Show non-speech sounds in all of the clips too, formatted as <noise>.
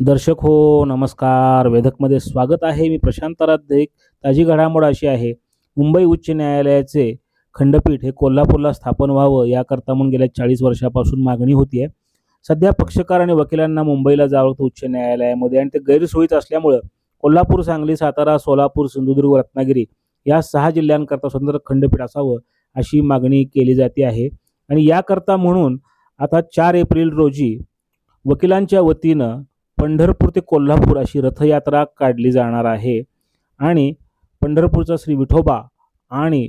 दर्शक हो नमस्कार. वेधकमध्ये स्वागत आहे. मी प्रशांत आराध्य. एक ताजी घडामोड अशी आहे. मुंबई उच्च न्यायालयाचे खंडपीठ हे कोल्हापूरला स्थापन व्हावं याकरता म्हणून गेल्या चाळीस वर्षापासून मागणी होती आहे. सध्या पक्षकार आणि वकिलांना मुंबईला जावं होतं उच्च न्यायालयामध्ये आणि ते गैरसोयीच असल्यामुळं कोल्हापूर सांगली सातारा सोलापूर सिंधुदुर्ग रत्नागिरी या सहा जिल्ह्यांकरता स्वतंत्र खंडपीठ असावं अशी मागणी केली जाते आहे. आणि याकरता म्हणून आता चार एप्रिल रोजी वकिलांच्या वतीनं पंढरपूर ते कोल्हापूर अशी रथयात्रा काढली जाणार आहे. आणि पंढरपूरचा श्री विठोबा आणि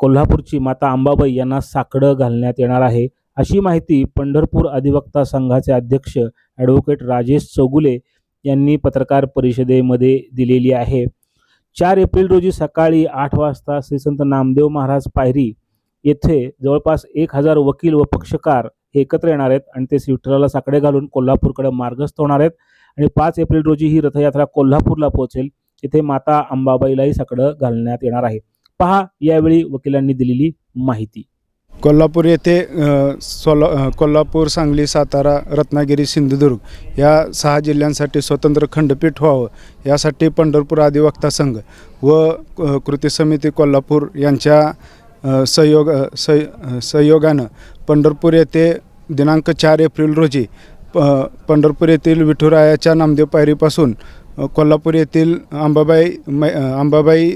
कोल्हापूरची माता अंबाबाई यांना साकडं घालण्यात येणार आहे. अशी माहिती पंढरपूर अधिवक्ता संघाचे अध्यक्ष ॲडव्होकेट राजेश चौगुले यांनी पत्रकार परिषदेमध्ये दिलेली आहे. चार एप्रिल रोजी सकाळी आठ वाजता श्री संत नामदेव महाराज पायरी येथे जवळपास एक हजार वकील व पक्षकार हे एकत्र येणार आहेत आणि ते श्री विठ्ठलाला साकडे घालून कोल्हापूरकडे मार्गस्थ होणार आहेत. आणि पाच एप्रिल रोजी ही रथयात्रा कोल्हापूरला पोहोचेल. तिथे माता अंबाबाईलाही साकडं घालण्यात येणार आहे. पहा यावेळी वकिलांनी दिलेली माहिती. कोल्हापूर येथे सोला कोल्हापूर सांगली सातारा रत्नागिरी सिंधुदुर्ग या सहा जिल्ह्यांसाठी स्वतंत्र खंडपीठ व्हावं यासाठी पंढरपूर अधिवक्ता संघ व कृती समिती कोल्हापूर यांच्या सहयोग सह सहयोगानं पंढरपूर येथे दिनांक चार एप्रिल रोजी प पंढरपूर येथील विठुरायाच्या नामदेव पायरीपासून कोल्हापूर येथील अंबाबाई मै अंबाबाई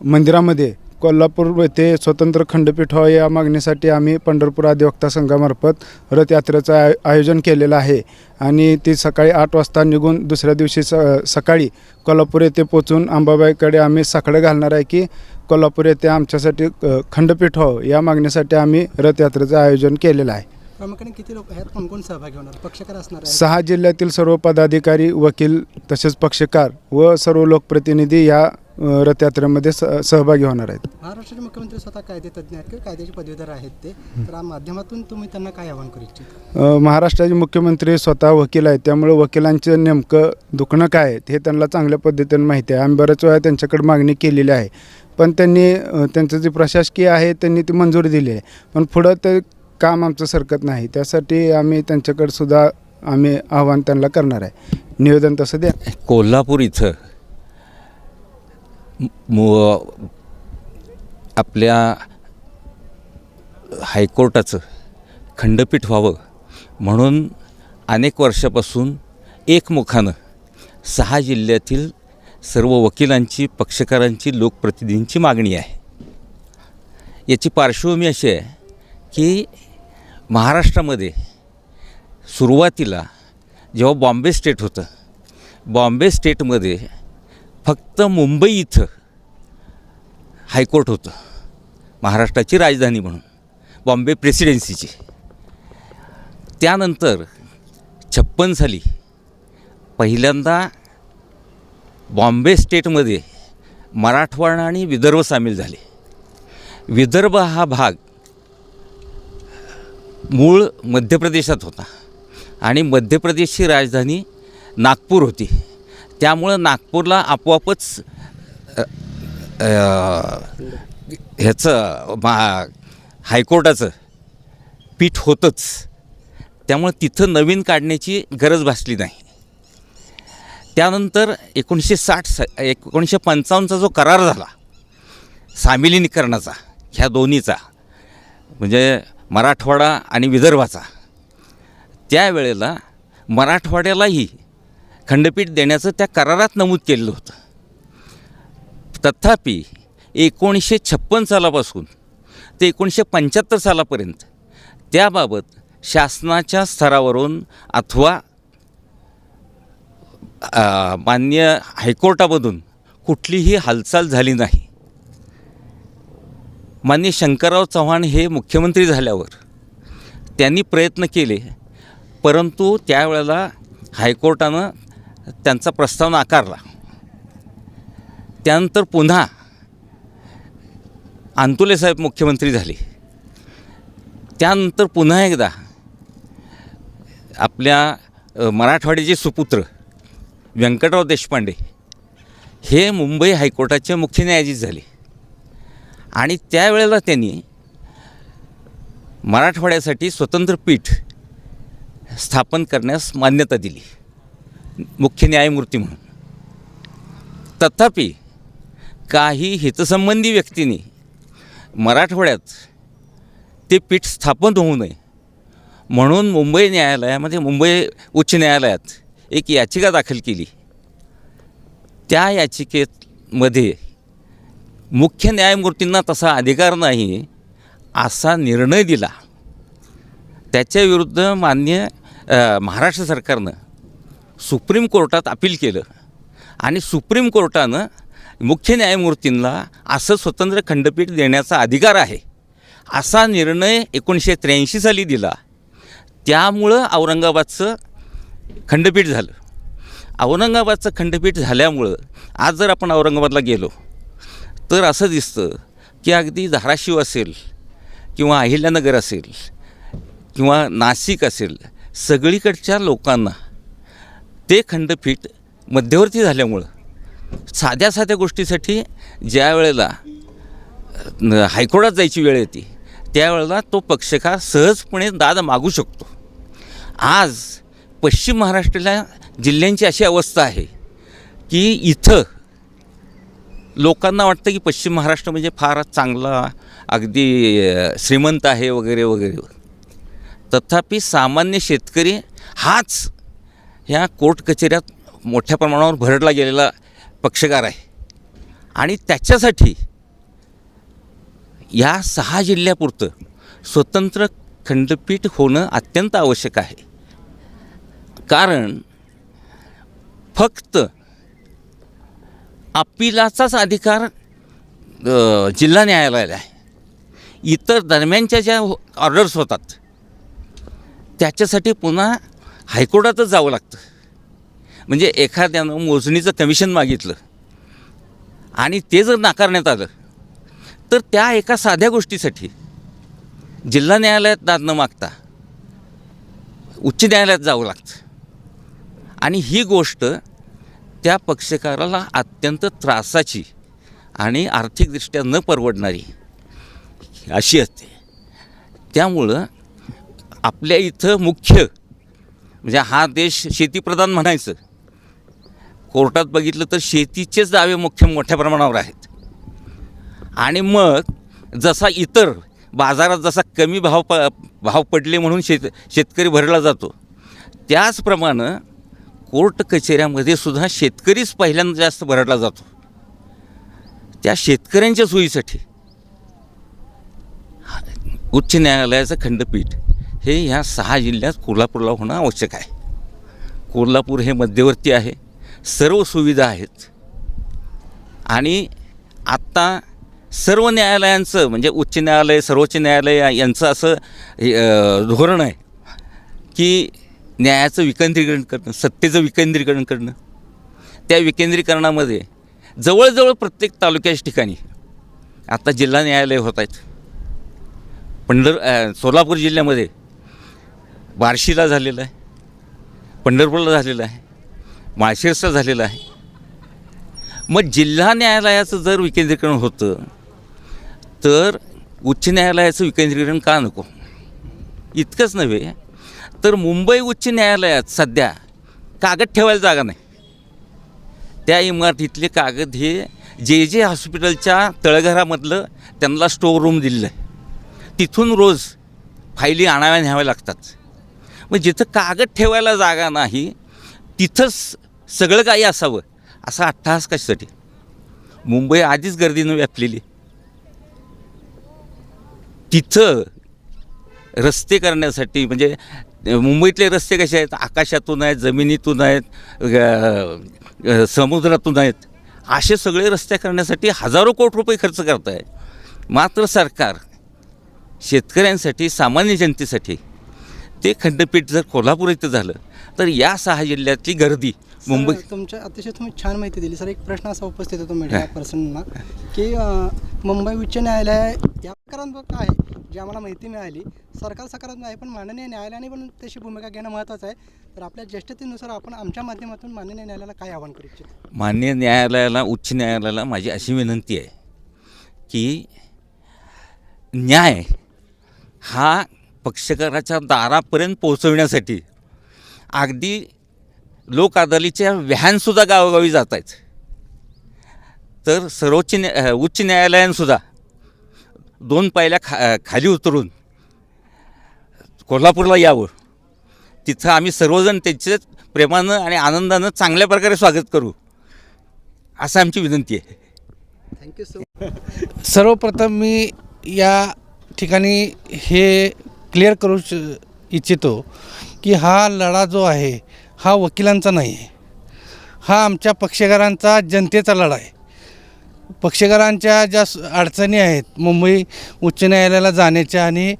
मंदिरामध्ये कोल्हापूर येथे स्वतंत्र खंडपीठ व्हावं या मागणीसाठी आम्ही पंढरपूर अधिवक्ता संघामार्फत रथयात्रेचं आय आयोजन केलेलं आहे. आणि ती सकाळी आठ वाजता निघून दुसऱ्या दिवशी स सकाळी कोल्हापूर येथे पोचून अंबाबाईकडे आम्ही साकडं घालणार आहे की कोल्हापूर येथे आमच्यासाठी खंडपीठ व्हावं या मागणीसाठी आम्ही रथयात्रेचं आयोजन केलेलं आहे. प्रामुख्याने किती लोक ह्यात कोण कोण सहभागी होणार? पक्षकार असणार आहे सहा जिल्ह्यातील सर्व पदाधिकारी वकील तसेच पक्षकार व सर्व लोकप्रतिनिधी या अ, रथयात्रेमध्ये स सहभागी होणार आहेत. महाराष्ट्राचे मुख्यमंत्री स्वतः कायदेतज्ञ आहेत किंवा कायद्याचे पदवीधर आहेत ते. तर या माध्यमातून तुम्ही त्यांना काय आवाहन करू इच्छिता? अ, महाराष्ट्राचे मुख्यमंत्री स्वतः वकील आहेत. त्यामुळे वकिलांचं नेमकं दुखणं काय आहे हे त्यांना चांगल्या पद्धतीने माहिती आहे. आम्ही बऱ्याच वेळा त्यांच्याकडे मागणी केलेली आहे. पण त्यांनी अ, त्यांचं जे प्रशासकीय आहे त्यांनी ती मंजुरी दिली आहे. पण पुढं ते काम आमचं सरकत नाही. त्यासाठी आम्ही त्यांच्याकडे सुद्धा आम्ही आव्हान त्यांना करणार आहे. निवेदन तसं द्या. कोल्हापूर इथं मु आपल्या हायकोर्टाचं खंडपीठ व्हावं म्हणून अनेक वर्षापासून एकमुखानं सहा जिल्ह्यातील सर्व वकिलांची पक्षकारांची लोकप्रतिनिधींची मागणी आहे. याची पार्श्वभूमी अशी आहे की महाराष्ट्रामध्ये सुरुवातीला जेव्हा बॉम्बे स्टेट होतं बॉम्बे स्टेटमध्ये फक्त मुंबई इथं हायकोर्ट होतं महाराष्ट्राची राजधानी म्हणून बॉम्बे प्रेसिडेन्सीची. त्यानंतर छप्पन साली पहिल्यांदा बॉम्बे स्टेटमध्ये मराठवाडा आणि विदर्भ सामील झाले. विदर्भ हा भाग मूळ मध्य प्रदेशात होता. आणि मध्य प्रदेशची राजधानी नागपूर होती. त्यामुळं नागपूरला आपोआपच ह्याचं मा हायकोर्टाचं पीठ होतंच. त्यामुळं तिथं नवीन काढण्याची गरज भासली नाही. त्यानंतर एकोणीसशे साठ स एकोणीसशे पंचावन्नचा जो करार झाला सामिलीनीकरणाचा ह्या दोन्हीचा म्हणजे मराठवाडा आणि विदर्भाचा. त्यावेळेला मराठवाड्यालाही खंडपीठ देण्याचं त्या करारात नमूद केलेलं होतं. तथापि एकोणीसशे छप्पन सालापासून ते एकोणीसशे पंच्याहत्तर सालापर्यंत त्याबाबत शासनाच्या स्तरावरून अथवा मान्य हायकोर्टामधून कुठलीही हालचाल झाली नाही. मान्य शंकरराव चव्हाण हे मुख्यमंत्री झाल्यावर त्यांनी प्रयत्न केले परंतु त्यावेळेला हायकोर्टानं त्यांचा प्रस्ताव नाकारला. त्यानंतर पुन्हा अंतुले साहेब मुख्यमंत्री झाले. त्यानंतर पुन्हा एकदा आपल्या मराठवाड्याचे सुपुत्र व्यंकटराव देशपांडे हे मुंबई हायकोर्टाचे मुख्य न्यायाधीश झाले. आणि त्यावेळेला त्यांनी मराठवाड्यासाठी स्वतंत्र पीठ स्थापन करण्यास मान्यता दिली. मुख्य न्यायमूर्ती म्हणून. तथापि काही हितसंबंधी व्यक्तींनी मराठवाड्यात ते पीठ स्थापन होऊ नये म्हणून मुंबई न्यायालयामध्ये मुंबई उच्च न्यायालयात एक याचिका दाखल केली. त्या याचिकेमध्ये मुख्य न्यायमूर्तींना तसा अधिकार नाही असा निर्णय दिला. त्याच्याविरुद्ध मान्य महाराष्ट्र सरकारनं सुप्रीम कोर्टात अपील केलं आणि सुप्रीम कोर्टानं मुख्य न्यायमूर्तींना असं स्वतंत्र खंडपीठ देण्याचा अधिकार आहे असा निर्णय एकोणीसशे त्र्याऐंशी साली दिला. त्यामुळं औरंगाबादचं खंडपीठ झालं. औरंगाबादचं खंडपीठ झाल्यामुळं आज जर आपण औरंगाबादला गेलो तर असं दिसतं की अगदी धाराशिव असेल किंवा अहिल्यानगर असेल किंवा नाशिक असेल सगळीकडच्या लोकांना ते खंडपीठ मध्यवर्ती झाल्यामुळं साध्या साध्या गोष्टीसाठी ज्या वेळेला हायकोर्टात जायची वेळ येते त्यावेळेला तो पक्षकार सहजपणे दाद मागू शकतो. आज पश्चिम महाराष्ट्राला जिल्ह्यांची अशी अवस्था आहे की इथं लोकांना वाटतं की पश्चिम महाराष्ट्र म्हणजे फार चांगला अगदी श्रीमंत आहे वगैरे वगैरे. तथापि सामान्य शेतकरी हाच ह्या कोर्ट कचेऱ्यात मोठ्या प्रमाणावर भरडला गेलेला पक्षकार आहे. आणि त्याच्यासाठी या सहा जिल्ह्यापुरतं स्वतंत्र खंडपीठ होणं अत्यंत आवश्यक आहे. कारण फक्त अपिलाचाच अधिकार जिल्हा न्यायालयाला आहे. इतर दरम्यानच्या ज्या ऑर्डर्स होतात त्याच्यासाठी पुन्हा हायकोर्टातच जावं लागतं. म्हणजे एखाद्यानं मोजणीचं कमिशन मागितलं आणि ते जर नाकारण्यात आलं तर त्या एका साध्या गोष्टीसाठी जिल्हा न्यायालयात दाद न मागता उच्च न्यायालयात जावं लागतं. आणि ही गोष्ट त्या पक्षकाराला अत्यंत त्रासाची आणि आर्थिकदृष्ट्या न परवडणारी अशी असते. त्यामुळं आपल्या इथं मुख्य म्हणजे हा देश शेतीप्रधान म्हणायचं. कोर्टात बघितलं तर शेतीचेच दावे मुख्य मोठ्या प्रमाणावर आहेत. आणि मग जसा इतर बाजारात जसा कमी भाव प भाव पडले म्हणून शेत शेतकरी भरला जातो त्याचप्रमाणे कोर्ट कचेऱ्यामध्ये सुद्धा शेतकरीच पहिल्यांदा जास्त भरडला जातो. त्या शेतकऱ्यांच्या सोयीसाठी. उच्च न्यायालयाचं खंडपीठ हे ह्या सहा जिल्ह्यात कोल्हापूरला होणं आवश्यक आहे. कोल्हापूर हे मध्यवर्ती आहे. सर्व सुविधा आहेत. आणि आत्ता सर्व न्यायालयांचं म्हणजे उच्च न्यायालय सर्वोच्च न्यायालय यांचं असं धोरण आहे की न्यायाचं विकेंद्रीकरण करणं सत्तेचं विकेंद्रीकरण करणं. त्या विकेंद्रीकरणामध्ये जवळजवळ प्रत्येक तालुक्याच्या ठिकाणी आता जिल्हा न्यायालय होत आहेत. पंढर सोलापूर जिल्ह्यामध्ये बार्शीला झालेलं आहे पंढरपूरला झालेलं आहे माळशिरसला झालेलं आहे. मग जिल्हा न्यायालयाचं जर विकेंद्रीकरण होतं तर उच्च न्यायालयाचं विकेंद्रीकरण का नको? इतकंच नव्हे. तर मुंबई उच्च न्यायालयात सध्या कागद ठेवायला जागा नाही. त्या इमारतीतले कागद हे जे जे हॉस्पिटलच्या तळघरामधलं त्यांना स्टोअर रूम दिलेलं आहे. तिथून रोज फायली आणाव्या न्याव्या लागतात. मग जिथं कागद ठेवायला जागा नाही तिथंच सगळं काही असावं असा अट्टहास कशासाठी? मुंबई आधीच गर्दीनं व्यापलेली तिथं रस्ते करण्यासाठी म्हणजे मुंबईतले रस्ते कसे आहेत? आकाशातून आहेत जमिनीतून आहेत समुद्रातून आहेत. असे सगळे रस्ते करण्यासाठी हजारो कोटी रुपये खर्च करत आहे मात्र सरकार शेतकऱ्यांसाठी सामान्य जनतेसाठी ते खंडपीठ जर कोल्हापूर इथं झालं तर या सहा जिल्ह्यातली गर्दी मुंबई तुमच्या अतिशय तुम्ही छान माहिती दिली. सर एक प्रश्न असा उपस्थित होतो मीडिया पर्सनना की मुंबई उच्च न्यायालय या सकारात्मक आहे? जी आम्हाला माहिती मिळाली. सरकार सकारात्मक आहे पण माननीय न्यायालयाने पण त्याची भूमिका घेणं महत्त्वाचं आहे. तर आपल्या ज्येष्ठतेनुसार आपण आमच्या माध्यमातून माननीय न्यायालयाला काय आवाहन करू इच्छितो? मान्य न्यायालयाला उच्च न्यायालयाला माझी अशी विनंती आहे की न्याय हा पक्षकाराच्या दारापर्यंत पोहोचवण्यासाठी अगदी लोक अदालीच्या व्हॅनसुद्धा गावोगावी जात आहेत तर सर्वोच्च न्या उच्च न्यायालयानंसुद्धा दोन पायल्या खा खाली उतरून कोल्हापूरला यावं. तिथं आम्ही सर्वजण त्यांचे प्रेमानं आणि आनंदानं चांगल्या प्रकारे स्वागत करू असं आमची विनंती आहे. थँक्यू सो <laughs> सर्वप्रथम मी या ठिकाणी हे क्लिअर करू श इच्छितो की हा लढा जो आहे हा वकिलांचा नाही आहे. हा आमच्या पक्षकारांचा जनतेचा लढा आहे. पक्षकारांच्या ज्या अडचणी आहेत मुंबई उच्च न्यायालयाला जाण्याच्या आणि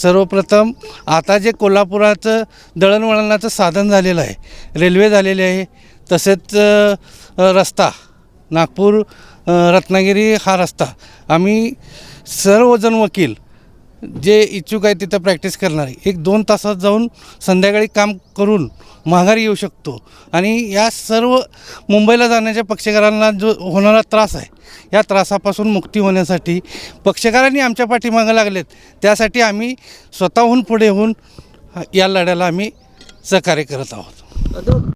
सर्वप्रथम आता जे कोल्हापुराचं दळणवळणाचं साधन झालेलं आहे रेल्वे झालेली आहे तसेच रस्ता नागपूर रत्नागिरी हा रस्ता. आम्ही सर्वजण वकील जे इच्छुक आहे तिथं प्रॅक्टिस करणार एक दोन तासात जाऊन संध्याकाळी काम करून माघारी येऊ शकतो. आणि या सर्व मुंबईला जाण्याच्या पक्षकारांना जो होणारा त्रास आहे या त्रासापासून मुक्ती होण्यासाठी पक्षकारांनी आमच्या पाठीमागं लागलेत. त्यासाठी आम्ही स्वतःहून पुढे होऊन या लढ्याला आम्ही सहकार्य करत आहोत.